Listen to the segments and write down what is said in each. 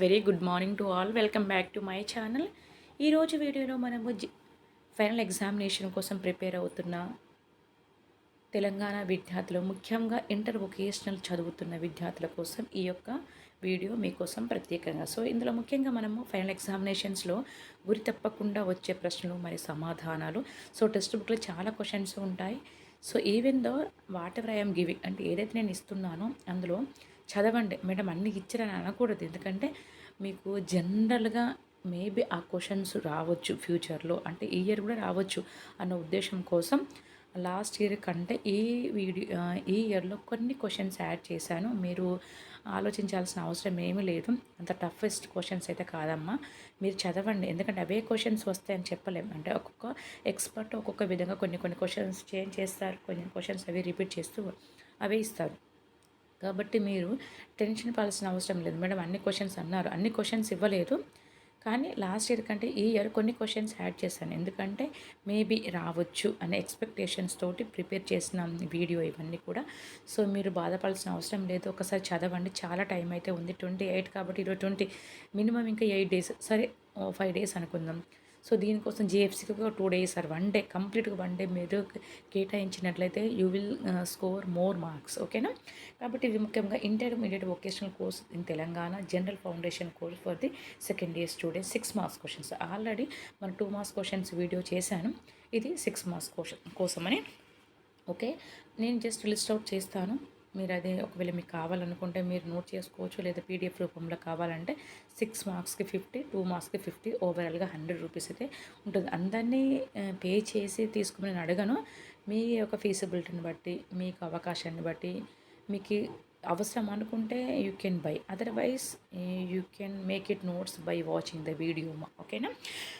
Very good morning to all. Welcome back to my channel. ఈరోజు వీడియోలో మనము final examination కోసం ప్రిపేర్ అవుతున్న తెలంగాణ విద్యార్థులు ముఖ్యంగా ఇంటర్ వొకేషనల్ చదువుతున్న విద్యార్థుల కోసం ఈ యొక్క వీడియో మీకోసం ప్రత్యేకంగా. సో ఇందులో ముఖ్యంగా మనము ఫైనల్ ఎగ్జామినేషన్స్లో గురి తప్పకుండా వచ్చే ప్రశ్నలు మరి సమాధానాలు. సో టెక్స్ట్ బుక్లో చాలా క్వశ్చన్స్ ఉంటాయి. So even though whatever I'm giving అంటే ఏదైతే నేను ఇస్తున్నానో అందులో చదవండి. మేడం అన్ని ఇచ్చారని అనకూడదు. ఎందుకంటే మీకు జనరల్గా మేబీ ఆ క్వశ్చన్స్ రావచ్చు ఫ్యూచర్లో. అంటే ఈ ఇయర్ కూడా రావచ్చు అన్న ఉద్దేశం కోసం లాస్ట్ ఇయర్ కంటే ఈ వీడియో ఈ ఇయర్లో కొన్ని క్వశ్చన్స్ యాడ్ చేశాను. మీరు ఆలోచించాల్సిన అవసరం ఏమీ లేదు. అంత టఫెస్ట్ క్వశ్చన్స్ అయితే కాదమ్మా. మీరు చదవండి. ఎందుకంటే అవే క్వశ్చన్స్ వస్తాయని చెప్పలేము అంటే ఒక్కొక్క ఎక్స్పర్ట్ ఒక్కొక్క విధంగా కొన్ని కొన్ని క్వశ్చన్స్ చేంజ్ చేస్తారు. కొన్ని క్వశ్చన్స్ అవి రిపీట్ చేస్తూ అవే ఇస్తారు. కాబట్టి మీరు టెన్షన్ పడాల్సిన అవసరం లేదు. మేడం అన్ని క్వశ్చన్స్ అన్నారు. అన్ని క్వశ్చన్స్ ఇవ్వలేదు. కానీ లాస్ట్ ఇయర్ కంటే ఈ ఇయర్ కొన్ని క్వశ్చన్స్ యాడ్ చేశాను. ఎందుకంటే మేబీ రావచ్చు అనే ఎక్స్పెక్టేషన్స్ తోటి ప్రిపేర్ చేసిన వీడియో ఇవన్నీ కూడా. సో మీరు బాధపడాల్సిన అవసరం లేదు. ఒకసారి చదవండి. చాలా టైం అయితే ఉంది. ట్వంటీ ఎయిట్ కాబట్టి ఈరోజు ట్వంటీ మినిమం ఇంకా ఎయిట్ డేస్ సరే ఫైవ్ డేస్ అనుకుందాం. సో దీనికోసం జిఎఫ్సీకి ఒక two days or one day కంప్లీట్గా వన్ డే మీరు కేటాయించినట్లయితే you will score more marks ఓకేనా కాబట్టి ఇది ముఖ్యంగా intermediate vocational course in Telangana general foundation course for the second year students six marks questions already మన టూ మార్క్స్ క్వశ్చన్స్ వీడియో చేశాను. ఇది six marks question కోసమని okay నేను జస్ట్ లిస్ట్ అవుట్ చేస్తాను. మీరు అదే ఒకవేళ మీకు కావాలనుకుంటే మీరు నోట్ చేసుకోవచ్చు లేదా పీడిఎఫ్ రూపంలో కావాలంటే సిక్స్ మార్క్స్కి ఫిఫ్టీ టూ మార్క్స్కి ఫిఫ్టీ ఓవరాల్గా హండ్రెడ్ రూపీస్ అయితే ఉంటుంది. అందరినీ పే చేసి తీసుకుని నేను అడగను మీ యొక్క ఫీజిబిలిటీని బట్టి మీకు అవకాశాన్ని బట్టి మీకు అవసరం అనుకుంటే you can buy otherwise you can make it notes by watching the video ఓకేనా?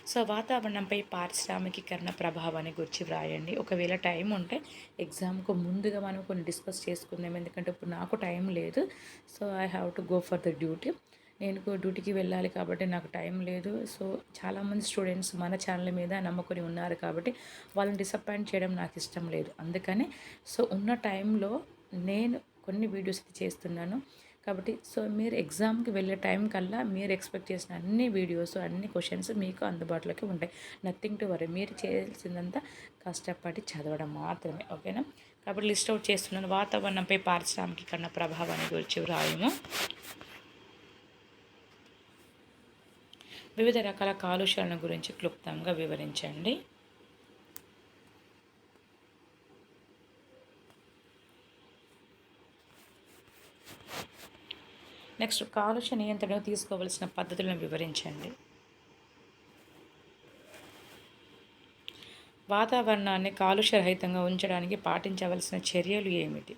సో వాతావరణంపై పారిశ్రామికీకరణ ప్రభావాన్ని గురించి వ్రాయండి. ఒకవేళ టైం ఉంటే ఎగ్జామ్కు ముందుగా మనం కొన్ని డిస్కస్ చేసుకుందాం. ఎందుకంటే ఇప్పుడు నాకు టైం లేదు. So I have to go for the duty నేను డ్యూటీకి వెళ్ళాలి కాబట్టి నాకు టైం లేదు. సో చాలామంది స్టూడెంట్స్ మన ఛానల్ మీద నమ్మకొని ఉన్నారు కాబట్టి వాళ్ళని డిసప్పాయింట్ చేయడం నాకు ఇష్టం లేదు. అందుకని సో ఉన్న టైంలో నేను కొన్ని వీడియోస్ అయితే చేస్తున్నాను. కాబట్టి సో మీరు ఎగ్జామ్కి వెళ్ళే టైం కల్లా మీరు ఎక్స్పెక్ట్ చేసిన అన్ని వీడియోస్ అన్ని క్వశ్చన్స్ మీకు అందుబాటులోకి ఉంటాయి. Nothing to worry. మీరు చేయాల్సిందంతా కష్టపడి చదవడం మాత్రమే. ఓకేనా? కాబట్టి లిస్ట్ అవుట్ చేస్తున్నాను. వాతావరణంపై పారిశ్రామికీకరణ ప్రభావాన్ని గురించి వ్రాయము. వివిధ రకాల కాలుష్యాలను గురించి క్లుప్తంగా వివరించండి. నెక్స్ట్ కాలుష్య నియంత్రణ తీసుకోవలసిన పద్ధతులను వివరించండి. వాతావరణాన్ని కాలుష్యరహితంగా ఉంచడానికి పాటించవలసిన చర్యలు ఏమిటి?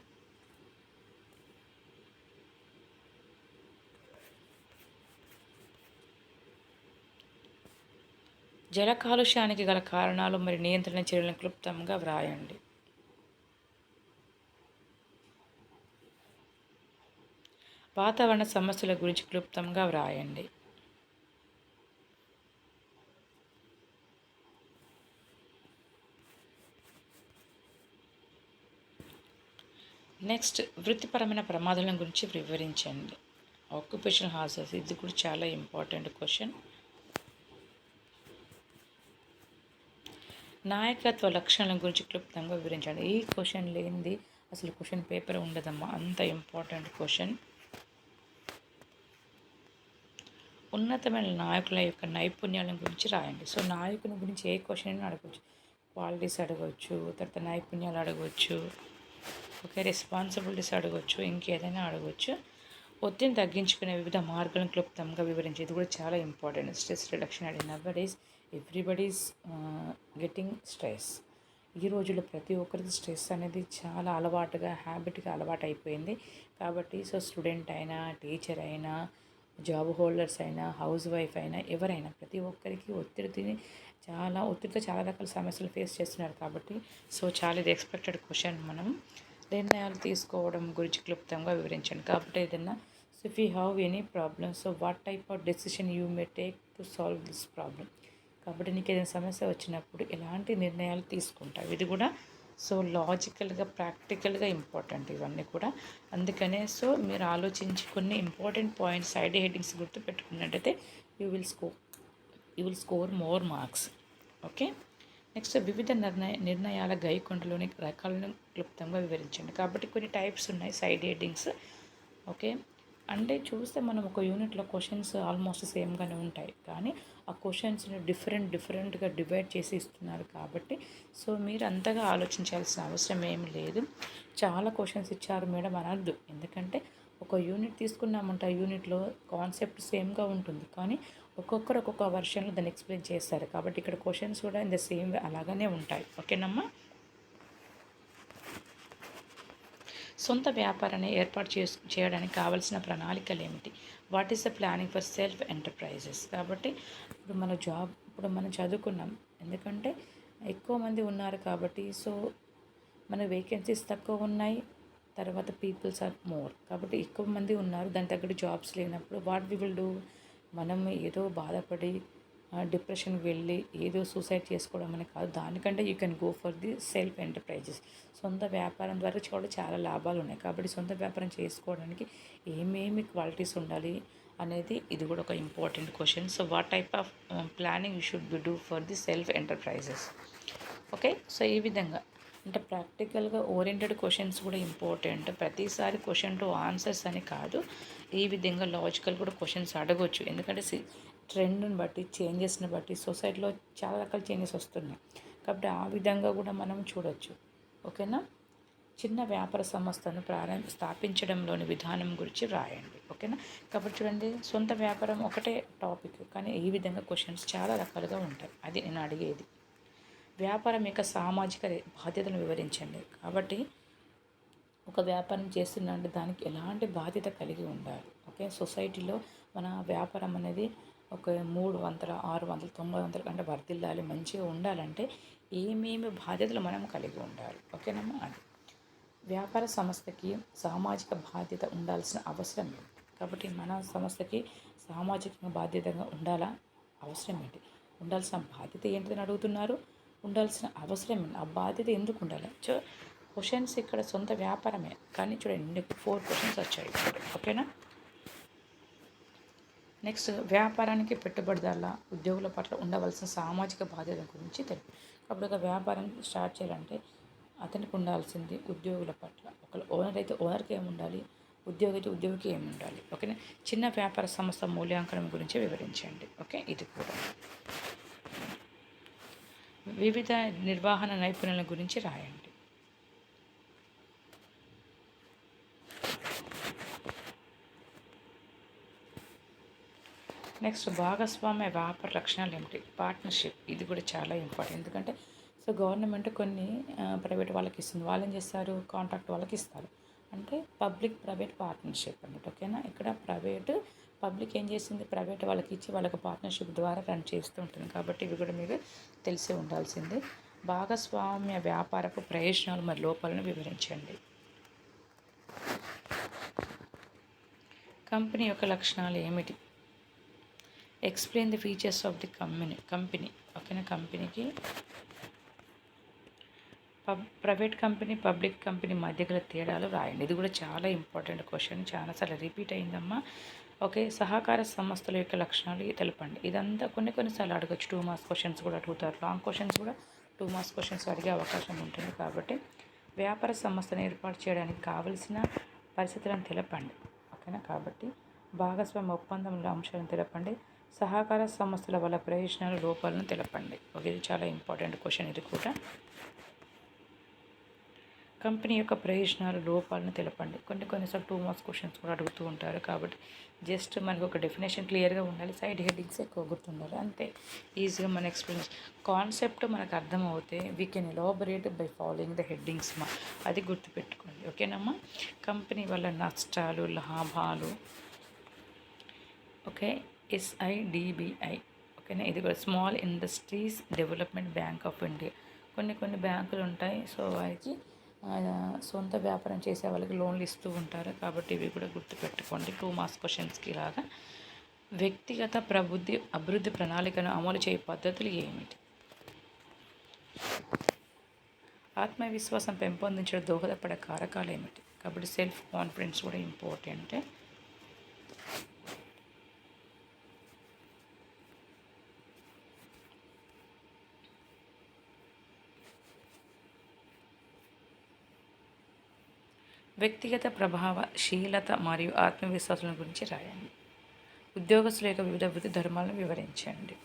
జల కాలుష్యానికి గల కారణాలు మరియు నియంత్రణ చర్యలను క్లుప్తంగా వ్రాయండి. వాతావరణ సమస్యల గురించి క్లుప్తంగా వ్రాయండి. నెక్స్ట్ వృత్తిపరమైన ప్రమాదాల గురించి వివరించండి. ఆక్యుపేషన్ హాజర్స్ ఇది కూడా చాలా ఇంపార్టెంట్ క్వశ్చన్. నాయకత్వ లక్షణాల గురించి క్లుప్తంగా వివరించండి. ఈ క్వశ్చన్ లేనిది అసలు క్వశ్చన్ పేపర్ ఉండదమ్మా అంత ఇంపార్టెంట్ క్వశ్చన్. ఉన్నతమైన నాయకుల యొక్క నైపుణ్యాల గురించి రాయండి. సో నాయకుని గురించి ఏ క్వశ్చన్ అయినా అడగవచ్చు క్వాలిటీస్ అడగవచ్చు తర్వాత నైపుణ్యాలు అడగవచ్చు ఓకే రెస్పాన్సిబిలిటీస్ అడగవచ్చు ఇంకేదైనా అడగవచ్చు ఒత్తిడిని తగ్గించుకునే వివిధ మార్గాలను క్లుప్తంగా వివరించి ఇది కూడా చాలా important stress reduction and nowadays everybody's getting stress ఈ రోజుల్లో ప్రతి ఒక్కరికి స్ట్రెస్ అనేది చాలా అలవాటుగా హ్యాబిట్గా అలవాటు అయిపోయింది కాబట్టి సో స్టూడెంట్ అయినా టీచర్ అయినా జాబ్ హోల్డర్స్ అయినా హౌస్ వైఫ్ అయినా ఎవరైనా ప్రతి ఒక్కరికి ఒత్తిడిని చాలా ఒత్తిడితో చాలా రకాల సమస్యలు ఫేస్ చేస్తున్నారు కాబట్టి సో చాలా ఇది ఎక్స్పెక్టెడ్ క్వశ్చన్ మనం. నిర్ణయాలు తీసుకోవడం గురించి క్లుప్తంగా వివరించండి. కాబట్టి ఏదైనా so if you have any problem so what type of decision you may take to solve this problem కాబట్టి నీకు ఏదైనా సమస్య వచ్చినప్పుడు ఎలాంటి నిర్ణయాలు తీసుకుంటావు? ఇది కూడా సో లాజికల్గా ప్రాక్టికల్గా ఇంపార్టెంట్ ఇవన్నీ కూడా. అందుకనే సో మీరు ఆలోచించి కొన్ని ఇంపార్టెంట్ పాయింట్స్ సైడ్ హెడ్డింగ్స్ గుర్తు పెట్టుకున్నట్టయితే you will score you will score more marks. Okay? Next వివిధ నిర్ణయ నిర్ణయాల గైకొండలోని రకాలను క్లుప్తంగా వివరించండి. కాబట్టి కొన్ని టైప్స్ ఉన్నాయి సైడ్ హెడ్డింగ్స్. ఓకే? అంటే చూస్తే మనం ఒక యూనిట్లో క్వశ్చన్స్ ఆల్మోస్ట్ సేమ్గానే ఉంటాయి. కానీ ఆ క్వశ్చన్స్ని డిఫరెంట్ డిఫరెంట్గా డివైడ్ చేసి ఇస్తున్నారు కాబట్టి సో మీరు అంతగా ఆలోచించాల్సిన అవసరం ఏమి లేదు. చాలా క్వశ్చన్స్ ఇచ్చారు మేడం అనద్దు. ఎందుకంటే ఒక యూనిట్ తీసుకున్నామంటే ఆ యూనిట్లో కాన్సెప్ట్ సేమ్గా ఉంటుంది. కానీ ఒక్కొక్కరు ఒక్కొక్క వర్షన్లో దాన్ని ఎక్స్ప్లెయిన్ చేస్తారు. కాబట్టి ఇక్కడ క్వశ్చన్స్ కూడా ఇన్ ద సేమ్ అలాగనే ఉంటాయి. ఓకేనమ్మా? సొంత వ్యాపారాన్ని ఏర్పాటు చేసు చేయడానికి కావాల్సిన ప్రణాళికలు ఏమిటి what is the planning for self enterprises కాబట్టి ఇప్పుడు మన జాబ్ ఇప్పుడు మనం చదువుకున్నాం. ఎందుకంటే ఎక్కువ మంది ఉన్నారు కాబట్టి సో మన వేకెన్సీస్ తక్కువ ఉన్నాయి. తర్వాత పీపుల్స్ ఆర్ మోర్ కాబట్టి ఎక్కువ మంది ఉన్నారు. దాని తగ్గట్టు జాబ్స్ లేనప్పుడు వాట్ వి విల్ డూ మనం ఏదో బాధపడి డిప్రెషన్కి వెళ్ళి ఏదో సూసైడ్ చేసుకోవడం అని కాదు దానికంటే you can go for the self enterprises. సొంత వ్యాపారం ద్వారా కూడా చాలా లాభాలు ఉన్నాయి. కాబట్టి సొంత వ్యాపారం చేసుకోవడానికి ఏమేమి క్వాలిటీస్ ఉండాలి అనేది ఇది కూడా ఒక important question. So what type of planning you should be do for the self enterprises okay so ఈ విధంగా. అంటే ప్రాక్టికల్గా ఓరియంటెడ్ క్వశ్చన్స్ కూడా ఇంపార్టెంట్ ప్రతిసారి క్వశ్చన్ టు ఆన్సర్స్ అని కాదు ఈ విధంగా లాజికల్ కూడా క్వశ్చన్స్ అడగవచ్చు ఎందుకంటే ట్రెండ్ని బట్టి చేంజెస్ని బట్టి సొసైటీలో చాలా రకాల చేంజెస్ వస్తున్నాయి. కాబట్టి ఆ విధంగా కూడా మనం చూడొచ్చు. ఓకేనా? చిన్న వ్యాపార సంస్థను ప్రారంభ స్థాపించడంలోని విధానం గురించి రాయండి. ఓకేనా? కాబట్టి చూడండి సొంత వ్యాపారం ఒకటే టాపిక్ కానీ ఈ విధంగా క్వశ్చన్స్ చాలా రకాలుగా ఉంటాయి. అది నేను అడిగేది. వ్యాపారం యొక్క సామాజిక బాధ్యతను వివరించండి. కాబట్టి ఒక వ్యాపారం చేస్తున్నంటే దానికి ఎలాంటి బాధ్యత కలిగి ఉండాలి? ఓకే? సొసైటీలో మన వ్యాపారం అనేది ఒక మూడు వందల ఆరు వందల తొంభై వందల కంటే వర్తిల్లాలి మంచిగా ఉండాలంటే ఏమేమి బాధ్యతలు మనం కలిగి ఉండాలి. ఓకేనమ్మా? అది. వ్యాపార సంస్థకి సామాజిక బాధ్యత ఉండాల్సిన అవసరం ఏంటి కాబట్టి మన సంస్థకి సామాజిక బాధ్యతగా ఉండాలా? అవసరం ఏంటి ఉండాల్సిన బాధ్యత ఏంటిదని అడుగుతున్నారు? ఉండాల్సిన అవసరం ఏంటి ఆ బాధ్యత ఎందుకు ఉండాలి? సో క్వశ్చన్స్ ఇక్కడ సొంత వ్యాపారమే. కానీ చూడండి ఫోర్ క్వశ్చన్స్ వచ్చాయి. ఓకేనా? నెక్స్ట్ వ్యాపారానికి పెట్టుబడిదారుల ఉద్యోగుల పట్ల ఉండవలసిన సామాజిక బాధ్యత గురించి తెలుపు కాబట్టి ఒక వ్యాపారం స్టార్ట్ చేయాలంటే అతనికి ఉండాల్సింది ఉద్యోగుల పట్ల. ఒక ఓనర్ అయితే ఓనర్కి ఏమి ఉండాలి? ఉద్యోగి అయితే ఉద్యోగికి ఏమి ఉండాలి? ఓకేనా? చిన్న వ్యాపార సంస్థ మూల్యాంకనం గురించి వివరించండి. ఓకే? ఇది కూడా. వివిధ నిర్వహణ నైపుణ్యాల గురించి రాయండి. నెక్స్ట్ భాగస్వామ్య వ్యాపార లక్షణాలు ఏమిటి పార్ట్నర్షిప్. ఇది కూడా చాలా ఇంపార్టెంట్. ఎందుకంటే సో గవర్నమెంట్ కొన్ని ప్రైవేట్ వాళ్ళకి ఇస్తుంది. వాళ్ళు ఏం చేస్తారు? కాంట్రాక్ట్ వాళ్ళకి ఇస్తారు. అంటే పబ్లిక్ ప్రైవేట్ పార్ట్నర్షిప్ అన్నమాట ఓకేనా? ఇక్కడ ప్రైవేట్ పబ్లిక్ ఏం చేసింది? ప్రైవేట్ వాళ్ళకి ఇచ్చి వాళ్ళకి పార్ట్నర్షిప్ ద్వారా రన్ చేస్తూ ఉంటుంది. కాబట్టి ఇవి కూడా మీకు తెలిసి ఉండాల్సింది. భాగస్వామ్య వ్యాపారపు ప్రయోజనాలు మరియు లోపాలను వివరించండి. కంపెనీ యొక్క లక్షణాలు ఏమిటి? Explain the features of the company company ఓకేనా కంపెనీకి pub private company public company మధ్య గల తేడాలు రాయండి. ఇది కూడా చాలా ఇంపార్టెంట్ క్వశ్చన్ చాలాసార్లు రిపీట్ అయిందమ్మా. ఓకే సహకార సంస్థల యొక్క లక్షణాలు తెలపండి ఇదంతా కొన్ని కొన్నిసార్లు అడగచ్చు. టూ మార్క్స్ క్వశ్చన్స్ కూడా అడుగుతారు. లాంగ్ క్వశ్చన్స్ కూడా టూ మార్క్స్ క్వశ్చన్స్ అడిగే అవకాశం ఉంటుంది కాబట్టి వ్యాపార సంస్థను ఏర్పాటు చేయడానికి కావలసిన పరిస్థితులను తెలపండి. ఓకేనా కాబట్టి భాగస్వామ్య ఒప్పందంలో అంశాలను తెలపండి. సహకార సంస్థల వల్ల ప్రయోజనాలు లోపాలను తెలపండి. ఓకే ఇది చాలా ఇంపార్టెంట్ క్వశ్చన్ ఇది కూడా. కంపెనీ యొక్క ప్రయోజనాలు లోపాలను తెలపండి. కొన్ని కొన్నిసార్లు టూ మార్క్స్ క్వశ్చన్స్ కూడా అడుగుతూ ఉంటారు కాబట్టి జస్ట్ మనకు ఒక డెఫినేషన్ క్లియర్గా ఉండాలి. సైడ్ హెడ్డింగ్స్ ఎక్కువ గుర్తుండాలి. అంతే. ఈజీగా మన ఎక్స్ప్లెయిన్ కాన్సెప్ట్ మనకు అర్థమవుతే we can elaborate by following the headings మా. అది గుర్తుపెట్టుకోండి. ఓకేనమ్మా? కంపెనీ వల్ల నష్టాలు లాభాలు. ఓకే? ఎస్ఐడిబిఐ ఓకేనా ఇది కూడా small industries development bank of India కొన్ని కొన్ని బ్యాంకులు ఉంటాయి సో వారికి సొంత వ్యాపారం చేసే వాళ్ళకి లోన్లు ఇస్తూ ఉంటారు. కాబట్టి ఇవి కూడా గుర్తుపెట్టుకోండి. టూ మార్క్స్ క్వశ్చన్స్కి లాగా వ్యక్తిగత ప్రబుద్ధి అభివృద్ధి ప్రణాళికను అమలు చేయ పద్ధతులు ఏమిటి? ఆత్మవిశ్వాసం పెంపొందించడం దోహదపడే కారకాలు ఏమిటి? కాబట్టి సెల్ఫ్ కాన్ఫిడెన్స్ కూడా ఇంపార్టెంట్. వ్యక్తిగత ప్రభావశీలత మరియు ఆత్మవిశ్వాసం గురించి రాయండి. ఉద్యోగస్తుల యొక్క వివిధ వృత్తి ధర్మాలను వివరించండి.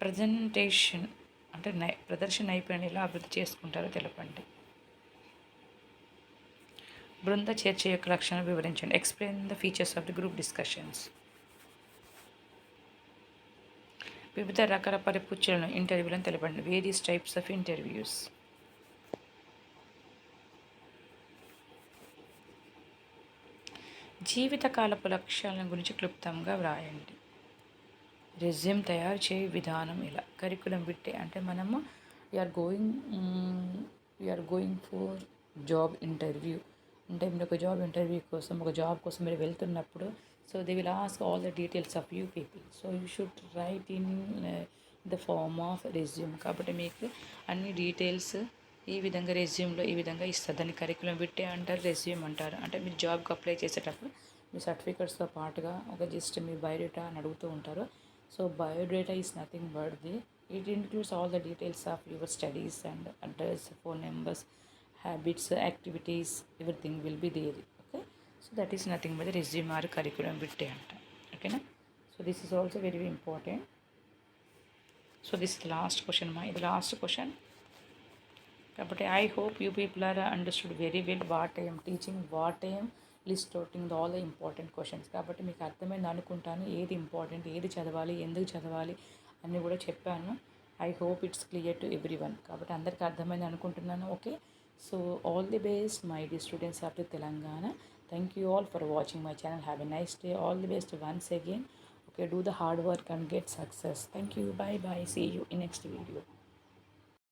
ప్రజెంటేషన్ అంటే నై ప్రదర్శన నైపుణ్యం ఎలా అభివృద్ధి చేసుకుంటారో తెలపండి. బృంద చర్చ యొక్క లక్షణాలు వివరించండి. Explain the features of the group discussions వివిధ రకాల పరిపుచ్చులను ఇంటర్వ్యూలను తెలపండి. వేరియస్ టైప్స్ ఆఫ్ ఇంటర్వ్యూస్ జీవితకాలపు లక్ష్యాలను గురించి క్లుప్తంగా వ్రాయండి. రెజ్యూమ్ తయారు చేయ విధానం ఇలా. కరికులం బిట్టే అంటే మనము we're going we're going for job interview అంటే మీరు ఒక జాబ్ ఇంటర్వ్యూ కోసం ఒక జాబ్ కోసం మీరు వెళ్తున్నప్పుడు so they will ask all the details of you people so you should write in the form of resume కాబట్టి మీకు అన్ని డీటెయిల్స్ ఈ విధంగా రెజ్యూమ్లో ఈ విధంగా ఇస్తారు. దాన్ని కరికులం పెట్టే అంటారు రెజ్యూమ్ అంటారు. అంటే మీరు జాబ్కి అప్లై చేసేటప్పుడు మీ సర్టిఫికెట్స్తో పాటుగా ఒక జస్ట్ మీ బయోడేటా అని అడుగుతూ ఉంటారు. So biodata is nothing but the it includes all the details of your studies and address phone numbers habits, activities, everything will be there. Okay, so that is nothing but the resume or curriculum vitae. Okay, na? so this is also very, very important. So this is the last question. My the last question. But I hope you people are understood very well what I am teaching, what I am list outing all the important questions కాబట్టి మీకు అర్థమైంది అనుకుంటాను ఏది important ఏది చదవాలి ఎందుకు చదవాలి అన్నీ కూడా చెప్పాను I hope it's clear to everyone కాబట్టి అందరికీ అర్థమైంది అనుకుంటున్నాను okay So all the best my dear students after Telangana. Thank you all for watching my channel. Have a nice day. All the best once again. Okay, do the hard work and get success. Thank you. Bye bye. See you in next video.